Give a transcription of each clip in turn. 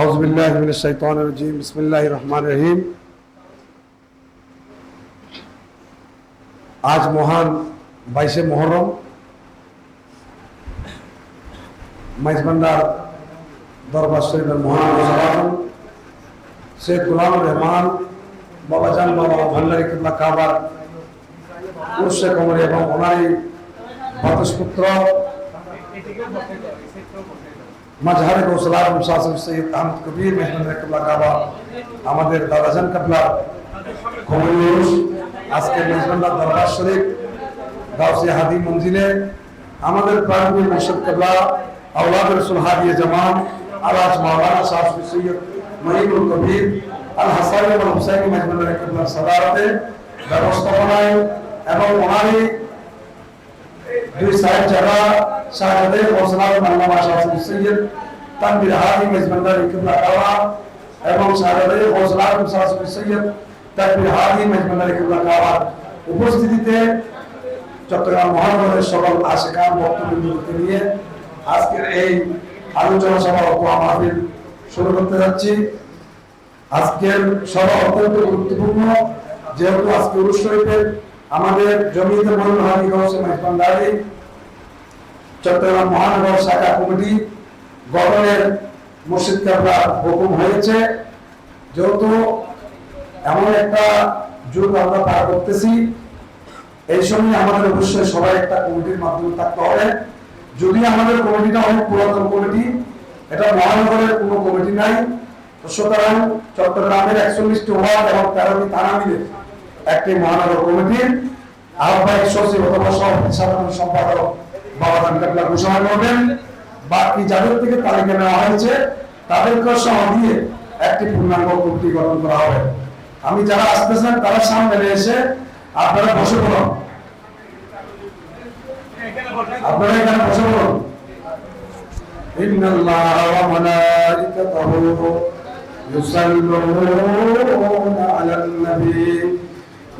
আউজবিল্লাহিমিনশাইতানির বিসমিল্লাহির রহমানির রহিম আজ মহান বাইশে মহরম। মাইজবান্ডার দরবার শরীফের মহান শেখ গুলামুর রহমান, বাবাজান বাবা ভান্ডারী কিবলা কাবার, উর্শে কমর এবং ওনারই ভতসপুত্র মাজহারে গৌসল আজম শাসক সৈয়দ আহমদ কবির মেহমান কিবলা কাবা আমাদের দাদাজান কাবলা কমরুস আজকে মেজবান্ডার দরবার শরীফ গাউসি হাদি মঞ্জিলে আমাদের প্রাণী মুর্শিদ কাবলা আওলাদ রসুল হাদিয়ে জামান আলাজ মাওলানা শাসক সৈয়দ মহিবুল কবির আল হাসানি এবং হুসাইনি মেজবান্ডার কিবলা সাদারতে ব্যবস্থাপনায় এবং ওনারই দুই সাহেব জায়গা শাহজাদে ওসলাম আল্লামা শাসন সৈয়দ তানবির হাদি মেজবান্ডার কিবলা কাবা এবং শাহজাদে ওসলাম শাসন সৈয়দ তানবির হাদি মেজবান্ডার কিবলা কাবা উপস্থিতিতে চট্টগ্রাম মহানগরের সকল আশেখান বক্তব্যকে নিয়ে আজকের এই আলোচনা সভা মাহফিল শুরু করতে যাচ্ছি। আজকের সভা অত্যন্ত গুরুত্বপূর্ণ, যেহেতু আজকে উরুস শরীফের আমাদের জমিতে মহিল হাদি গৌসে মেহমানদারি চট্টগ্রাম মহানগর শাখা কমিটি গঠনের মুর্শিদ কাবলা হুকুম হয়েছে। যেহেতু এমন একটা যুগ আমরা পার করতেছি, এই সময় আমাদের অবশ্যই সবাই একটা কমিটির মাধ্যমে থাকতে হবে। যদি আমাদের কমিটিটা অনেক পুরাতন কমিটি, এটা মহানগরের কোনো কমিটি নাই। সুতরাং চট্টগ্রামের একচল্লিশটি ওয়ার্ড এবং তেরোটি থানা মিলে একটি মহানগর কমিটির আহ্বায়ক সচিব অথবা সভাপতি সাধারণ সম্পাদক বাবাদান কাবলা ঘোষণা করবেন বাকি যাদের থেকে তালিকা নেওয়া হয়েছে তাদেরকে সহ দিয়ে একটি পূর্ণাঙ্গ কমিটি গঠন করা হবে আমি যারা আসতেছেন তারা সামনে এসে আপনারা বসে পড়ুন আপনারা এখানে বসে পড়ুন إن الله وملائكته يصلون على النبي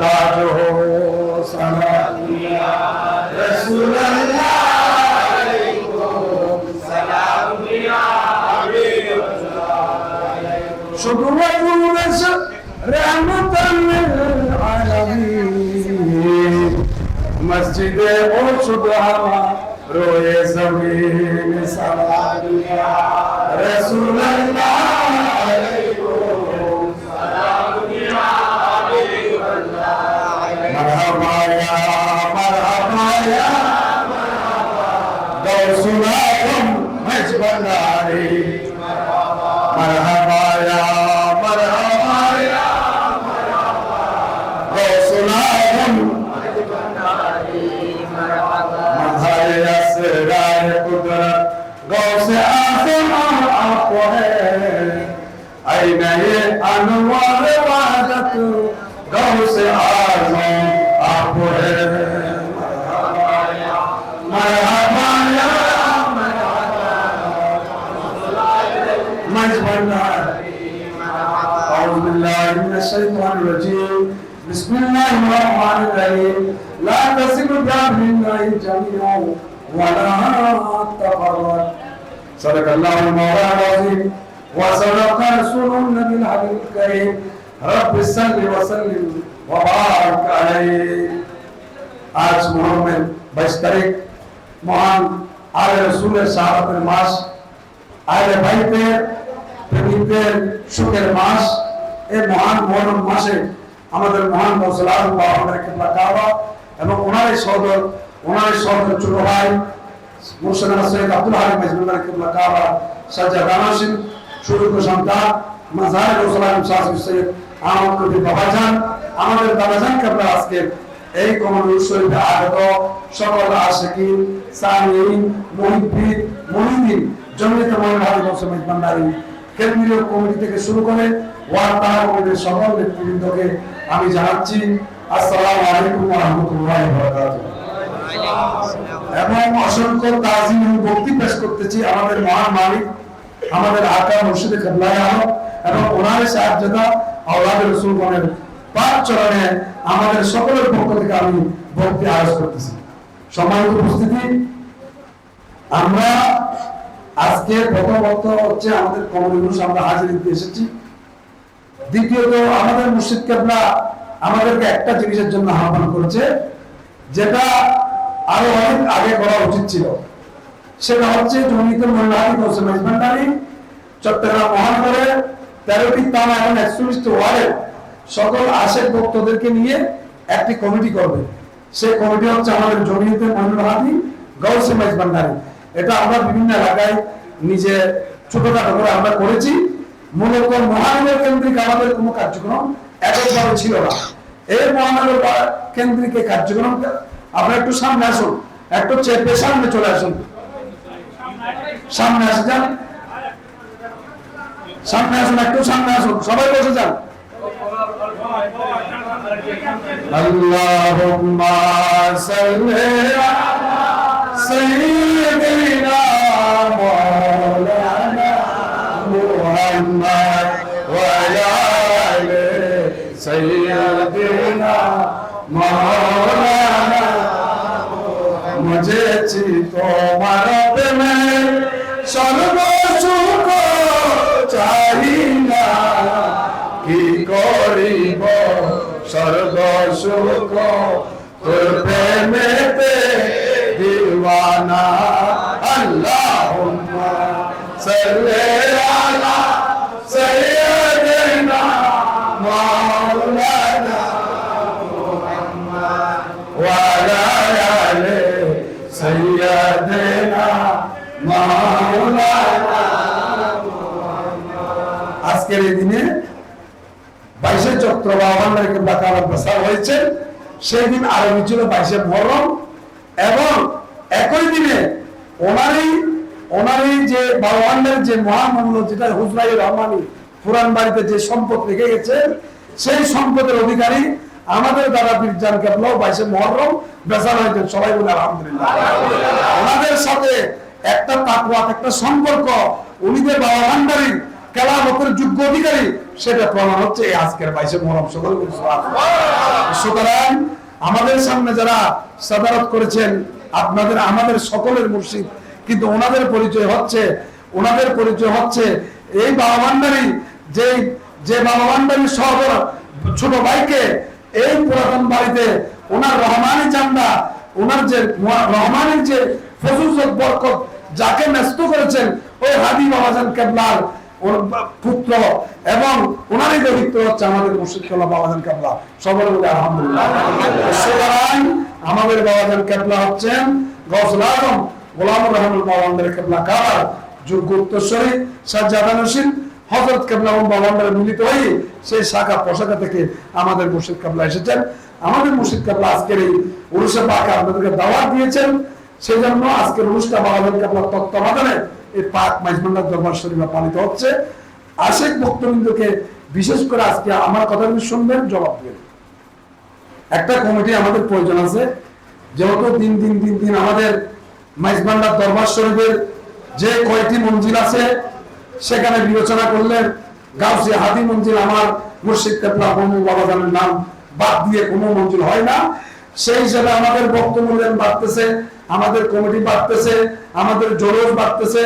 اللہ جو سمیا رسول اللہ شکر یونس رحمت للعالمین مسجد او شدہ روئے زمین سلام دنیا مولاكم حسب عليه مرحبا يا مرحبا يا مرحبا غوصناكم مظهر اسرار قدرت غوث اعظم اقوى عينيه انوار الرجيم بسم الله الرحمن الرحيم لا تسب بأمر الله جميعا ولا تفرد صدق الله المولى العظيم وصدق رسول النبي الحبيب الكريم رب صل وسلم وبارك عليه आज मोहम्मद बाईस तारीख महान आल रसूल साहब मास आल भाई पे प्रेमी पे शुक्र मास এই মহান মহরম মাসে আমাদের মহান মৌসলাম বা আমাদের কিবলা কাবা এবং ওনারই সদর ওনারই সদর ছোট ভাই মুর্শিদাবাদ সৈয়দ আব্দুল হালিম মেজমুল্লাহ কিবলা কাবা সাজা রানাসিন সুরুক সন্তান মাজার রসুলাম শাসক সৈয়দ আহমদ কবি বাবাজান, আমাদের দাদাজান কাবলা আজকে এই কমরুল শরীফে আগত সকল আশিকিন সামিন মুহিব্বিন মুহিদিন জমিয়ত মহিলা হাজি কেন্দ্রীয় কমিটি থেকে শুরু করে সকল নেতৃবৃন্দকে আমি জানাচ্ছি, আসসালামু আলাইকুম ওয়া রাহমাতুল্লাহি ওয়া বারাকাতুহু। এবং অসংখ্য তাজিম ভক্তি পেশ করতেছি আমাদের মহান মালিক, আমাদের আকা আলম এবং ওনার সাহায্যতা পাঁচ চরণে আমাদের সকলের পক্ষ থেকে আমি ভক্তি আয়োজ করতেছি। সম্মানিত উপস্থিতি, আমরা আজকে প্রথমত হচ্ছে আমাদের কমিউনিটি আমরা হাজির দিতে এসেছি। দ্বিতীয়ত, আমাদের মুর্শিদ কেবলা আমাদেরকে একটা জিনিসের জন্য আহ্বান করেছে, যেটা আরও অনেক আগে করা উচিত ছিল। সেটা হচ্ছে জমিতে মোল্লাহারি হোসেন মেজবান্ডারি চট্টগ্রাম মহানগরে, তেরোটি থানা এবং একচল্লিশটি ওয়ার্ডের সকল আশেক ভক্তদেরকে নিয়ে একটি কমিটি করবে। সেই কমিটি হচ্ছে আমাদের জমিতে মোল্লাহারি গৌসে মেজবান্ডারি এটা আমরা বিভিন্ন এলাকায় নিজে ছোটখাটো করে আমরা করেছি। মূলত মহানগর কেন্দ্রিক আমাদের কোনো কার্যক্রম এককভাবে ছিল না। এই মহানগর কেন্দ্রিক কার্যক্রম, আপনারা একটু সামনে আসুন, একটু চেপে সামনে চলে আসুন। সামনে আসে যান। সামনে আসুন, একটু সামনে আসুন। সবাই বসে যান। আল্লাহুম্মা সাল্লি মুহাম্মদ ওয়া আলা আলি সাইয়্যিদিনা মাওলানা মুঝেছি তোমার আজকের এই দিনে বাইশে চৈত্র বা আমার কিংবা কাবার প্রসার হয়েছে। সেই দিন আরবি ছিল বাইশে মহরম এবং একই দিনে ওনারই ওনারই যে বাবানের যে মহামূল্য যেটা হুজরাই রহমানি পুরান বাড়িতে যে সম্পদ রেখে গেছেন সেই সম্পদের অধিকারী আমাদের দ্বারা বিরজান কেবলাও বাইশে মহরম বেচার হয়েছেন সবাই বলে আলহামদুলিল্লাহ। ওনাদের সাথে একটা তাকুয়াত একটা সম্পর্ক উনিদের বাবা ভান্ডারী কেলামতের যোগ্য অধিকারী সেটা প্রমাণ হচ্ছে এই আজকের বাইশে মহরম সকল সুতরাং আমাদের সামনে যারা সাদারত করেছেন, আপনাদের, আমাদের সকলের মুর্শিদ, কিন্তু ওনাদের পরিচয় হচ্ছে, ওনাদের পরিচয় হচ্ছে এই বাবা ভান্ডারী যে যে বাবা ভান্ডারী সহ ছোট ভাইকে এই পুরাতন বাড়িতে ওনার রহমানি চান্দা, ওনার যে রহমানের যে ফজুজত বরকত, যাকে ন্যস্ত করেছেন, ওই হাদি বাবাজান কেবলার পুত্র এবং ওনারই দরিদ্র হচ্ছে আমাদের মুর্শিদ বাবাজান সবার আলহামদুলিল্লাহ। আমাদের বাবাজান হচ্ছেন গোলামুর রহমান নসীন হজরত এবং মিলিত হয়ে সেই শাখা পোশাখা থেকে আমাদের মুর্শিদ কাবলা এসেছেন। আমাদের মুর্শিদ কাবলা আজকের এই পাকে আপনাদেরকে দাওয়াত দিয়েছেন। সেই জন্য আজকের উরুষটা বাবাদের কাবলার তত্ত্বাবধানে এই পাক মাইজমান্ডার দরবার শরীফে পালিত হচ্ছে। আশেক ভক্তবৃন্দকে বিশেষ করে আজকে আমার কথাগুলি শুনবেন, জবাব দেবেন একটা কমিটি আমাদের প্রয়োজন আছে। যেহেতু দিন দিন দিন দিন আমাদের মাইজমান্ডার দরবার শরীফের যে কয়টি মঞ্জিল আছে, সেখানে বিবেচনা করলেন গাউসি হাদি মঞ্জিল, আমার মুর্শিদ কেপলা বনু বাবাজানের নাম বাদ দিয়ে কোনো মঞ্জিল হয় না। সেই হিসাবে আমাদের বক্তব্য বাড়তেছে, আমাদের কমিটি বাড়তেছে, আমাদের জোরস বাড়তেছে।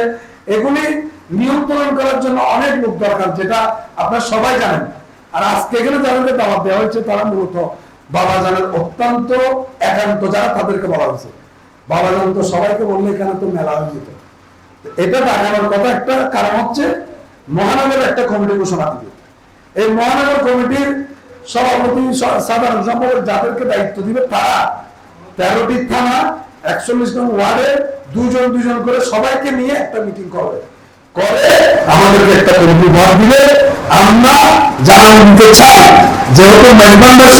এগুলি নিয়ন্ত্রণ করার জন্য অনেক লোক দরকার, যেটা আপনারা সবাই জানেন। আর আজকে এখানে যাদেরকে দাওয়াত দেওয়া হয়েছে, তারা মূলত বাবাজানের অত্যন্ত একান্ত, যারা তাদেরকে বলা হয়েছে। বাবাজান তো সবাইকে বললে এখানে তো মেলা হয়ে যেত। এটা দেখানোর কথা একটা কারণ হচ্ছে মহানগর একটা কমিটি ঘোষণা দিবে। এই মহানগর কমিটির সভাপতি সাধারণ সম্পাদক যাদেরকে দায়িত্ব দিবে, তারা তেরোটি থানা, একচল্লিশ নং ওয়ার্ডে দুজন দুজন করে সবাইকে নিয়ে একটা মিটিং করবে। করে আমাদেরকে একটা দিলে আমরা চাই, যেহেতু মেজবান্ডার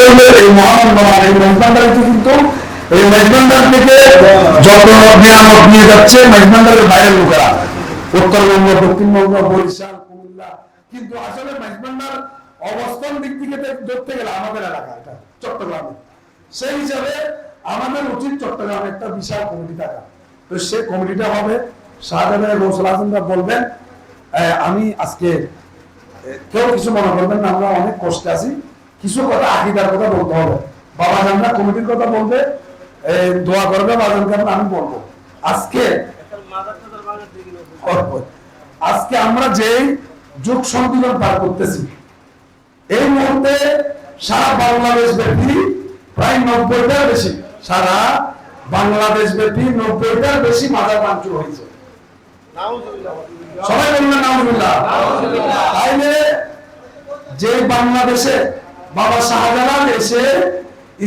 এই মহানন্দ এই মেজবান্ডারিতে কিন্তু এই মেজবান্ডার থেকে যত নিয়ে যাচ্ছে মেজবান্ডারের বাইরের লোকেরা। উত্তরবঙ্গ, দক্ষিণবঙ্গ, বরিশাল, কুমিল্লা। কিন্তু আসলে মাইজবান্ডার অবস্থান দিক থেকে ধরতে গেলে আমাদের এলাকা এটা, চট্টগ্রামে। সেই হিসাবে আমাদের উচিত চট্টগ্রামে একটা বিশাল কমিটি থাকা। তো সে কমিটিটা হবে, শাহজাহানের গৌসল আজমরা বলবেন। আমি আজকে কেউ কিছু মনে করবেন না, আমরা অনেক কষ্টে আছি। কিছু কথা আকিদার কথা বলতে হবে। বাবা জানরা কমিটির কথা বলবে দোয়া করবে বাজান কারণ আমি বলব। আজকে আজকে আমরা যে যুগ সংবিধান পার করতেছি এই মুহূর্তে সারা বাংলাদেশ ব্যাপী প্রায় নব্বইটার বেশি, সারা বাংলাদেশ ব্যাপী নব্বইটার বেশি মাদার পাঞ্চুর হয়েছে। সবাই বললেন তাইলে যে বাংলাদেশে বাবা শাহজালাল এসে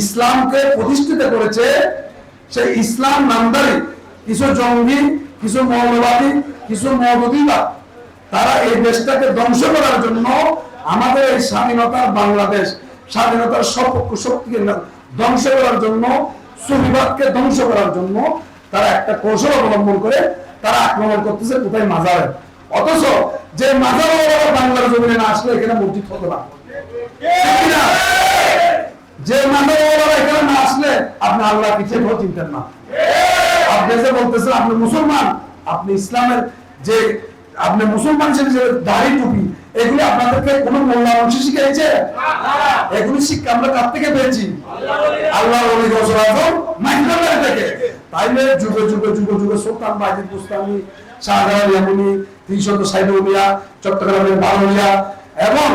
ইসলামকে প্রতিষ্ঠিত করেছে, সেই ইসলাম নামদারি, কিছু জঙ্গি, কিছু মৌলবাদী, কিছু মৌলবাদীরা তারা এই দেশটাকে ধ্বংস করার জন্য আমাদের এই স্বাধীনতার বাংলাদেশ, স্বাধীনতার সপক্ষ শক্তিকে ধ্বংস করার জন্য, সুবিবাদকে ধ্বংস করার জন্য তারা একটা কৌশল অবলম্বন করে তারা আক্রমণ করতেছে কোথায়? মাজারে। অথচ যে মাজার বাংলার জমিনে না আসলে এখানে মসজিদ হতো না। যে মাজার এখানে না আসলে আপনি আল্লাহ পিছিয়ে চিনতেন না। আপনি যে বলতেছেন, আপনি মুসলমান, আপনি ইসলামের যে আপনি মুসলমান ছিলেন যে দাড়ি, টুপি, এগুলি আপনাদেরকে কোন অংশ শিখিয়েছে? এগুলি শিক্ষা আমরা কার থেকে পেয়েছি? আল্লাহ থেকে। তাইলে যুগে যুগে যুগে যুগে সুলতান বাজিদ বুস্তানি শাহজাহান ইয়ামুনি তিনশত চট্টগ্রামের এবং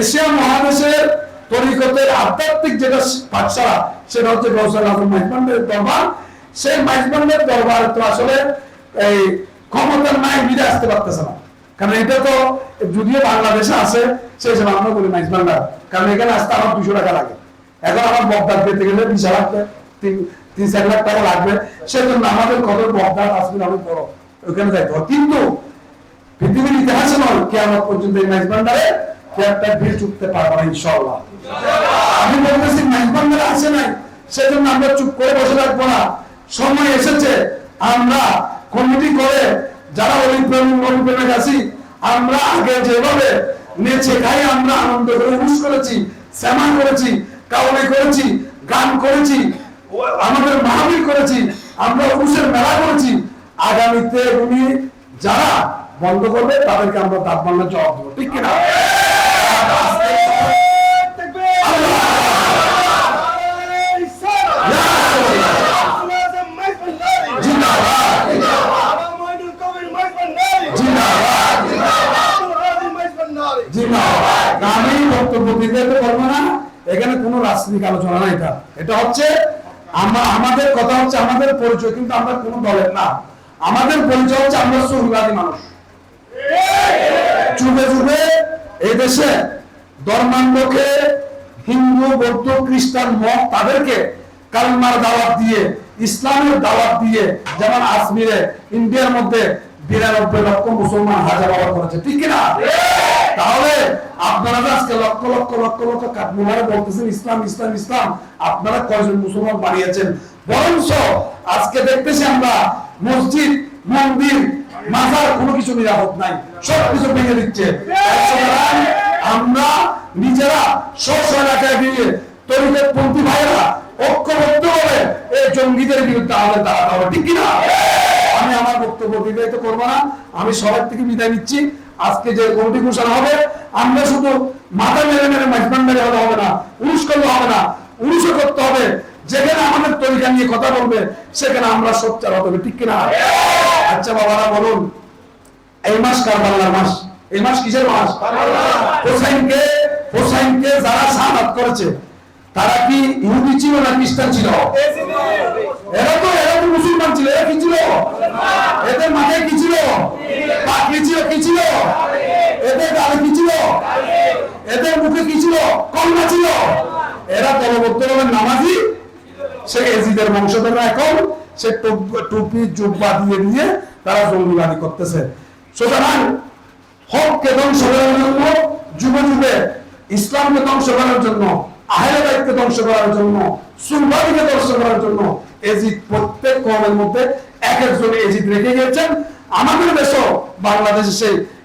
এশিয়া মহাদেশের তরিকতের আধ্যাত্মিক যেটা পাঠশালা, সেটা হচ্ছে গৌসল আজম দরবার। সেই মাইজবান্ডের দরবার তো আসলে এই ক্ষমতার নাই মিলে আসতে পারতেছে না। কারণ এটা তো যদিও বাংলাদেশে আছে সেই হিসেবে আমরা বলি মাইজবান্ডার কারণ এখানে আসতে আমার দুশো টাকা লাগে। এখন আমার বগদাদ পেতে গেলে বিশ লাগবে তিন তিন, চার লাখ টাকা লাগবে। সেজন্য আমাদের কত বগদাদ আসবে অনেক বড়। ওখানে যাইতে হয় কিন্তু পৃথিবীর ইতিহাসে নয় কেমন পর্যন্ত এই ম্যাচ ভান্ডারে কেউ একটা ভিড় চুকতে পারব না ইনশাল্লাহ আমি বলতেছি ম্যাচ ভান্ডারে আসে নাই। সেজন্য আমরা চুপ করে বসে থাকব না। সময় এসেছে, আমরা কমিটি করে যারা অলিম্পিকে আছি আমরা আগে যেভাবে নেচে খাই আমরা আনন্দ করে উস করেছি শ্যামা করেছি কাউলি করেছি গান করেছি আমাদের মাহবিল করেছি আমরা উসের মেলা করেছি আগামীতে উনি যারা বন্ধ করবে তাদেরকে আমরা বাংলা জবাব দেবো। ঠিক কিনা? বক্তব্য দিতে তো পারব না, এখানে কোনো রাজনৈতিক আলোচনা না এটা এটা হচ্ছে আমরা আমাদের কথা হচ্ছে আমাদের পরিচয়, কিন্তু আমরা কোনো দলের না। আমাদের পরিচয় হচ্ছে আমরা সুবিবাদী মানুষ। যুগে যুগে এই দেশে ধর্মান্ধকে হিন্দু, বৌদ্ধ, খ্রিস্টান মত তাদেরকে কালমার দাওয়াত দিয়ে, ইসলামের দাওয়াত দিয়ে যেমন আজমিরে ইন্ডিয়ার মধ্যে বিরানব্বই লক্ষ মুসলমান হাজার বাবা করেছে। ঠিক কিনা? তাহলে আপনারা আজকে লক্ষ লক্ষ লক্ষ লক্ষ কাঠমোহারে বলতেছেন, ইসলাম ইসলাম ইসলাম, আপনারা কয়জন মুসলমান বানিয়েছেন? বরঞ্চ আজকে দেখতেছি আমরা মসজিদ, মন্দির, মাজার, কোনো কিছু নিরাপদ নাই সব কিছু ভেঙে দিচ্ছে। আমরা নিজেরা স্ব স্ব এলাকায় গিয়ে তরিকের পন্থী ভাইয়েরা ঐক্যবদ্ধ হবে এই জঙ্গিদের বিরুদ্ধে আমাদের দাঁড়াতে হবে, ঠিক কিনা? আমি আমার বক্তব্য বিবাহিত করব না, আমি সবার থেকে বিদায় নিচ্ছি। আজকে যে কমিটি ঘোষণা হবে আমরা শুধু মাথা মেরে মেরে মাইজবান মেরে হলে হবে না উরুষ করলে হবে না উরুষও করতে হবে। যেখানে আমাদের তরিকা নিয়ে কথা বলবে সেখানে আমরা সোচ্চার হতে হবে ঠিক কিনা? আচ্ছা বাবারা বলুন এই মাস কারবালার মাস? এই মাস কিসের মাস? হোসাইনকে হোসাইনকে যারা শাহাদাত করেছে তারা কি ইহুদি ছিল না খ্রিস্টান ছিল? এরা তো এরা তো মুসলমান ছিল। এরা কি ছিল? এদের মাথায় কি ছিল? ছিল, কি ছিল? এদের গালে কি ছিল? এদের মুখে কি ছিল? কন্যা ছিল। এরা দলবদ্ধভাবে নামাজি। সে এজিদের বংশধররা এখন সে টুপি, জুব্বা দিয়ে দিয়ে তারা জঙ্গিবাদী করতেছে। সুতরাং হককে ধ্বংস করার জন্য, যুগে যুগে ইসলামকে ধ্বংস করার জন্য ধ্বংস করার জন্য ধ্বংস করার জন্য এজিদ প্রত্যেক কমের মধ্যে এক একজন এজিদ রেখে গিয়েছেন। আমাদের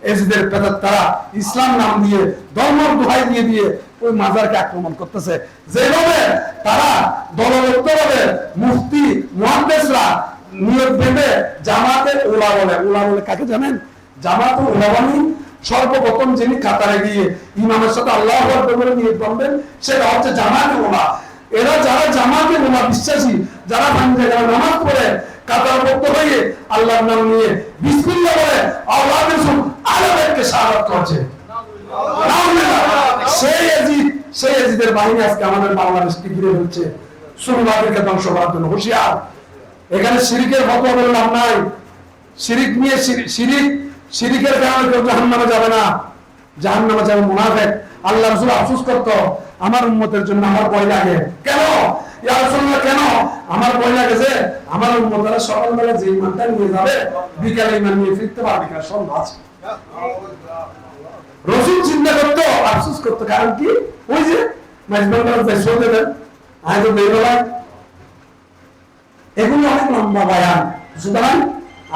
এজিদের পেতার তারা ইসলাম নাম দিয়ে ধর্ম দোহাই দিয়ে দিয়ে ওই মাজারকে আক্রমণ করতেছে। যেভাবে তারা দলবদ্ধভাবে মুফতি মহাদেশরা নিয়োগ দেবে জামাতে ওলা বলে ওলা বলে কাকে জানেন? জামাতে ওলা সর্বপ্রথম যিনি কাতারে গিয়ে ইমামের সাথে আল্লাহ বলে নিয়োগ করবেন সেটা হচ্ছে জামাতে ওলা এরা যারা জামাতে ওলা বিশ্বাসী, যারা ভাঙতে যারা নামাজ পড়ে কাতারবদ্ধ হয়ে আল্লাহর নাম নিয়ে বিসমিল্লাহ বলে আল্লাহ রসুল আরবেরকে সাহায্য করছে। সেই এজিদ সেই এজিদের বাহিনী আজকে আমাদের ধ্বংস করার জন্য এখানে সিরিকের ফতোয়া বলে নাই। সিরিক নিয়ে সিরি- সিরিক সিরিকের কারণে কেউ জাহান নামে যাবে না। জাহান নামে যাবে মুনাফেক। আল্লাহ রসুল আফসোস করতো, আমার উন্মতের জন্য আমার ভয় লাগে। কেন? কেন? আমার ভয় লাগে যে আমার উন্মতেরা সকালবেলা যে ইমানটা নিয়ে যাবে, বিকালে ইমান নিয়ে ফিরতে পারবে কিনা সন্দেহ আছে। রসুল চিন্তা করতো, আফসোস করতো, কারণ কি? ওই যে মাঝবান্ডার যে শো দেবেন আয় তো এগুলো অনেক লম্বা বয়ান। সুতরাং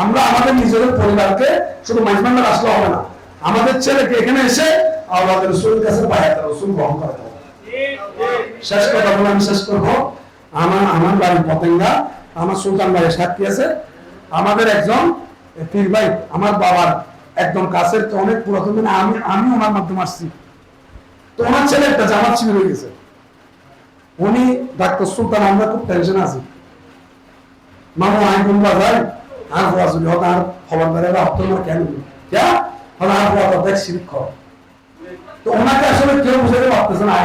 আমরা আমাদের নিজেদের পরিবারকে শুধু মাঝবান্ডার আসলে হবে না, আমাদের ছেলেকে এখানে এসে আমাদের রসুলের কাছে বায়াত রসুল দেবো শেষ কথা বলে আমি শেষ করব। আমার আমার বাড়ি পতেঙ্গা, আমার সুলতান ভাই সাক্ষী আছে। আমাদের একজন পীর ভাই, আমার বাবার একদম কাছের, তো অনেক পুরাতন মানে আমি আমি ওনার মাধ্যমে আসছি। তো ওনার ছেলে একটা জামাত শিবির হয়ে গেছে। উনি ডাক্তার সুলতান, আমরা খুব টেনশন আছি। মামু আইন কুম্বা হওয়া যদি আর খবরদারে হতো না কেন শিক্ষক তো ওনাকে আসলে কেউ বুঝাতে পারতেছে না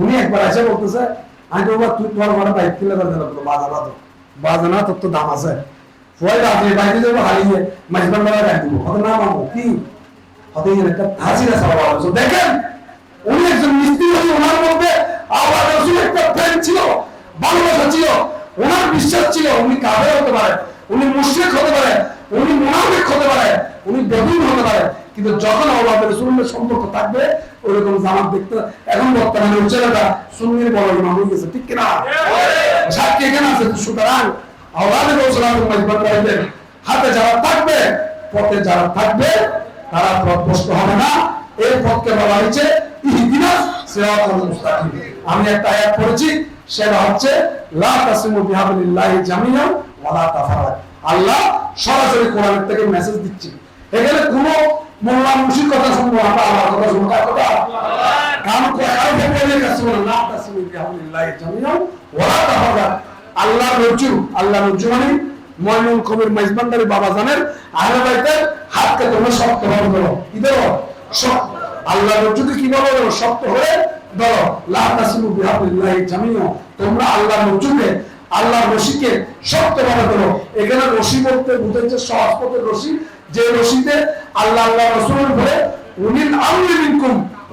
উনি একবার এসে বলতেছে, আমি তো তুই তোমার ঘরে বাইক বাজানা তো বাজানা তোর তো দাম আছে। যাব, হারিয়ে মাঝবান বেলা রাখ না কি? হতে গেলে একটা বলছো দেখেন, উনি একজন মিস্ত্রি হয়ে ওনার মধ্যে আবার একটা ছিল, ভালোবাসা ছিল, ওনার বিশ্বাস ছিল, উনি পারে উনি মুশরিক হতে পারে, উনি মুনাফিক হতে পারে, উনি বেদুন হতে পারে। কিন্তু যখন আল্লাহ রসুলের সম্পর্ক থাকবে, ওইরকম জামাত দেখতে এখন বর্তমানে ছেলেটা সুন্নির বড় ইমাম হয়ে গেছে, ঠিক কিনা? সাক্ষী এখানে আছে? সুতরাং মজবুত রাখবেন। হাতে যারা থাকবে, পথে যারা থাকবে, তারা পথভ্রষ্ট হবে না। এই পথকে বলা হয়েছে ইহদিনাস সিরাতাল মুস্তাকিম। আমি একটা আয়াত পড়েছি, সেটা হচ্ছে, লা তাসিমু বিহাবিলিল্লাহি জামিআন। ওয়া লা তাফারাক আল্লাহ সরাসরি কোরআন থেকে মেসেজ দিচ্ছে। এখানে কোনো মোল্লা মুশির কথা শুনব আমরা আল্লাহর কথা শুনব কার কথা কারণ কোরআন বলে লা তাসিমু বিহাবিলিল্লাহি জামিআন ওয়া লা তাফারাক আল্লাহ আল্লাহ মানে কবির বাবা জানেন আহলে বাইতের হাতকে তোমরা শক্ত ভাবে ধরো। কি ধরো? আল্লাহ রজ্জুকে কি বলো ধরো? শক্ত হয়ে ধরো। লা তাসিমু বিহাবিল্লাহি জামিও তোমরা আল্লাহ রজ্জুকে আল্লাহ রশিকে শক্ত ভাবে ধরো এখানে রশি বলতে বুঝাচ্ছে সহজ পথের রশি। যে রশিতে আল্লাহ আল্লাহ ধরে উনিল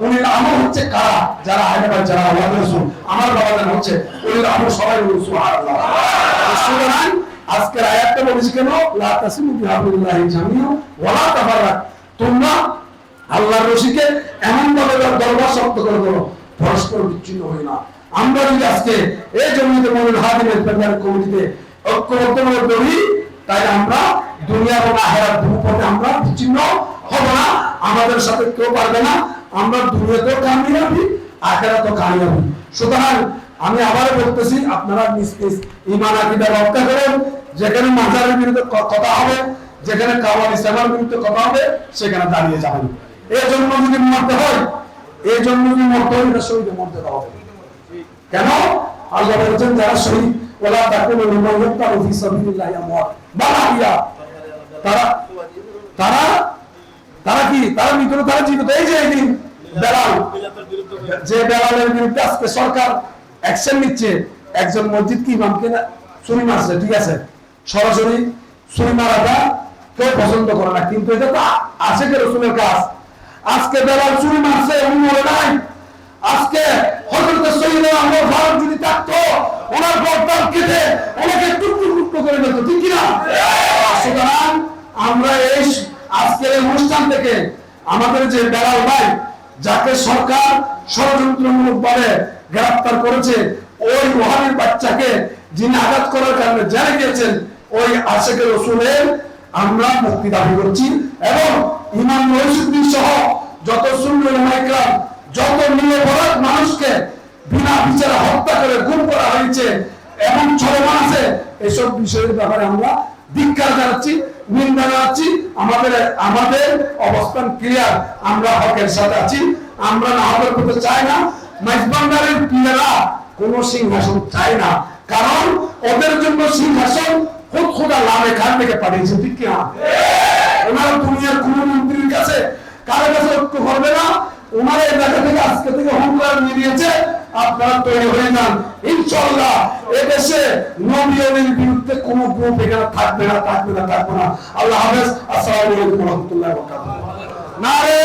উনিল হচ্ছে কারা? যারা বাইত, যারা আল্লাহ রসুল। আমার বাবা হচ্ছে উনিল সবাই সুবহানাল্লাহ। আজকের আয়াতটা বলেছি কেন? লা তাসিমু জামিও ওয়ালা তাফাররাক। তোমরা আল্লাহর রশিকে এমন ভাবে দরবার শক্ত করে দেবো পরস্পর বিচ্ছিন্ন হই না। আমরা যদি আজকে এই জমিতে মনুল হাদিমের পেপার কমিটিতে ঐক্যবদ্ধ ভাবে ধরি তাই আমরা দুনিয়া এবং আহেরাত ভূপথে আমরা বিচ্ছিন্ন হব না। আমাদের সাথে কেউ পারবে না। আমরা দুনিয়াতেও কামিয়াবি, আখেরাতেও কামিয়াবি। সুতরাং আমি আবার বলতেছি, আপনারা নিজ নিজ ইমান আকিদা রক্ষা করেন। যেখানে মাজারের বিরুদ্ধে কথা হবে, যেখানে কাওয়াল ইসলামের বিরুদ্ধে কথা হবে, সেখানে দাঁড়িয়ে যাবেন। এই জন্য যদি মরতে হয় এই জন্য যদি মরতে হয়, এটা শহীদে মরতে হবে। কেন? আল্লাহ বলেছেন, যারা শহীদ ওলা তারা তারা তারা কি? তারা তারা জীবিত। এই যে বেলাল, যে বেলালের বিরুদ্ধে আজকে সরকার অ্যাকশন নিচ্ছে, একজন মসজিদ কি ইমামকে ছুরি মারছে, ঠিক আছে? সরাসরি ছুরি মারাটা কেউ পছন্দ করে না। কিন্তু এটা তো আশেকের রসুলের কাজ। আজকে বেলাল ছুরি মারছে উনি মরে নাই। আজকে হযরত সৈয়দ আহমদ ফারুক যদি থাকতো, ওনার গর্দান কেটে ওনাকে টুকরো টুকরো করে দিত ঠিক কি না সুতরাং আমরা এই আজকের অনুষ্ঠান থেকে আমাদের যে বেলাল ভাই, যাকে সরকার ষড়যন্ত্রমূলক ভাবে গ্রেফতার করেছে, ওই ওহাবির বাচ্চাকে যিনি আঘাত করার কারণে জেলে গিয়েছেন, ওই আশেকের রসুলের আমরা মুক্তি দাবি করছি। এবং ইমাম মহিষুদ্দিন সহ যত সুন্দর মাইকরাম যত নিরপরাধ মানুষকে বিনা বিচারে হত্যা করে গুম করা হয়েছে, এমন চলমান আছে, এসব বিষয়ের ব্যাপারে আমরা ধিক্কার জানাচ্ছি, নিন্দা জানাচ্ছি। আমাদের আমাদের অবস্থান ক্লিয়ার আমরা হকের সাথে আছি। আমরা না হকের করতে চাই না। মাইজবান্ডারের পীরেরা কোন সিংহাসন চায় না। কারণ ওদের জন্য সিংহাসন খুদ খোদা লাভ এখান থেকে পাঠিয়েছে, ঠিক কিনা? ওনারা দুনিয়ার কোন মন্ত্রীর কাছে কারও কাছে ঐক্য করবে না। ওনারা জায়গা থেকে আজকে থেকে হুঙ্কার দিয়েছে আপনারা তৈরি হয়ে যান। ইনশাল্লাহ এদেশে নবীদের বিরুদ্ধে কোন গ্রুপ এখানে থাকবে না থাকবে না থাকবে না। আল্লাহ হাফেজ, আসসালামু আলাইকুম রহমতুল্লাহ নারে